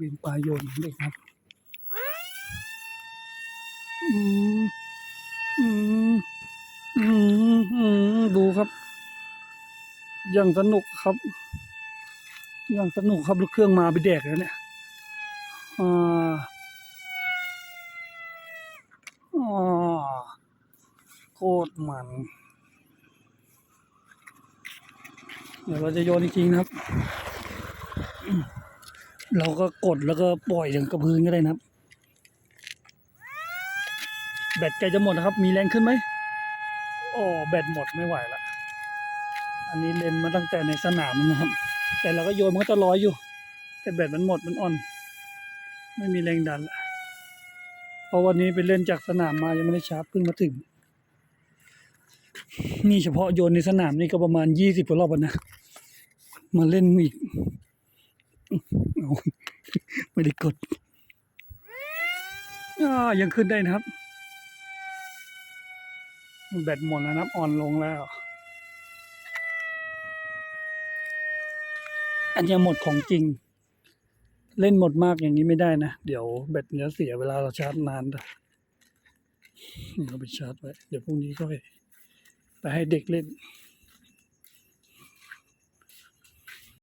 บินปลาโยนของเด็กครับ อืม อืม อืมอืมดูครับ อย่างสนุกครับ อย่างสนุกครับลูกเครื่องมาไปแดกแล้วเนี่ย อ่าอ่าโคตรมัน เดี๋ยวเราจะโยนจริงๆนะครับ เราก็กดแล้วก็ปล่อยถึงกับพื้นก็ได้นะครับ แบตใกล้จะหมดนะครับ มีแรงขึ้นไหมโอ้แบตหมดไม่ไหวละอันนี้เล่นมาตั้งแต่ในสนามนะครับ แต่เราก็โยนมันก็จะลอยอยู่ แต่แบตมันหมดมันอ่อน ไม่มีแรงดันละเพราะวันนี้ไปเล่นจากสนามมายังไม่ได้ชาร์จเพิ่งมาถึง นี่เฉพาะโยนในสนามนี่ก็ประมาณยี่สิบกว่ารอบแล้วนะ มาเล่นอีก ไม่ได้กดยังขึ้นได้นะครับ แบตหมดแล้วนะครับอ่อนลงแล้ว อันนี้หมดของจริง เล่นหมดมากอย่างนี้ไม่ได้นะ เดี๋ยวแบตเนื้อเสียเวลาเราชาร์จนานนี่เราไปชาร์จไว้ เดี๋ยวพรุ่งนี้ก็ไปให้เด็กเล่น